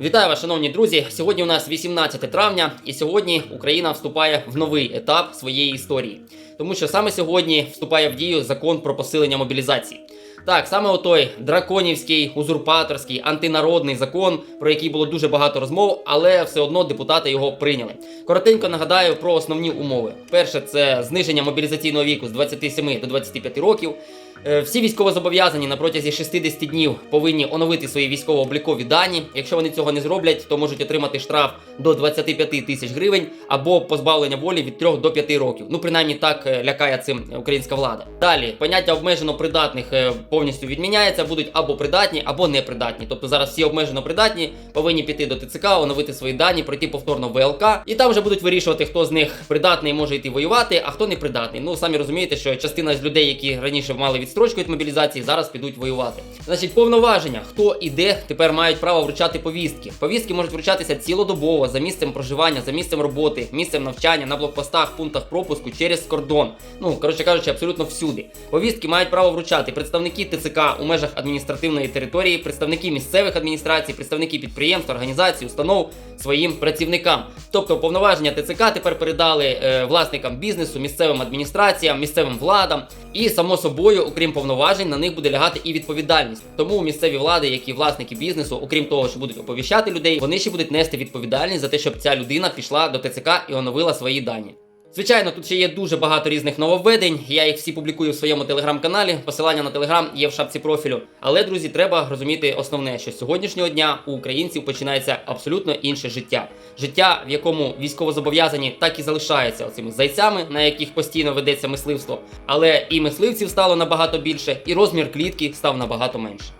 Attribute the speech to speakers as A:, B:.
A: Вітаю вас, шановні друзі. Сьогодні у нас 18 травня, і сьогодні Україна вступає в новий етап своєї історії, тому що саме сьогодні вступає в дію закон про посилення мобілізації. Так, саме отой драконівський, узурпаторський, антинародний закон, про який було дуже багато розмов, але все одно депутати його прийняли. Коротенько нагадаю про основні умови. Перше, це зниження мобілізаційного віку з 27 до 25 років. Е, Всі військовозобов'язані на протязі 60 днів повинні оновити свої військово-облікові дані. Якщо вони цього не зроблять, то можуть отримати штраф до 25 тисяч гривень або позбавлення волі від 3 до 5 років. Ну, принаймні так лякає цим українська влада. Далі поняття обмежено придатних е, повністю відміняється, будуть або придатні, або непридатні. Тобто зараз всі обмежено придатні повинні піти до ТЦК, оновити свої дані, пройти повторно ВЛК, і там вже будуть вирішувати, хто з них придатний може йти воювати, а хто не придатний. Ну самі розумієте, що частина з людей, які раніше мали відстрочку від мобілізації, зараз підуть воювати. Значить, повноваження, хто і де тепер мають право вручати повістки. Повістки можуть вручатися цілодобово за місцем проживання, за місцем роботи, місцем навчання, на блокпостах, пунктах пропуску через кордон. Ну коротше кажучи, абсолютно всюди. Повістки мають право вручати представники ТЦК у межах адміністративної території, представники місцевих адміністрацій, представники підприємств, організацій, установ своїм працівникам. Тобто повноваження ТЦК тепер передали е, власникам бізнесу, місцевим адміністраціям, місцевим владам. І само собою, окрім повноважень, на них буде лягати і відповідальність. Тому місцеві влади, які власники бізнесу, окрім того, що будуть оповіщати людей, вони ще будуть нести відповідальність за те, щоб ця людина пішла до ТЦК і оновила свої дані. Звичайно, тут ще є дуже багато різних нововведень. Я їх всі публікую в своєму телеграм-каналі. Посилання на телеграм є в шапці профілю. Але, друзі, треба розуміти основне, що з сьогоднішнього дня у українців починається абсолютно інше життя. Життя, в якому військовозобов'язані так і залишаються оцими зайцями, на яких постійно ведеться мисливство. Але і мисливців стало набагато більше, і розмір клітки став набагато менше.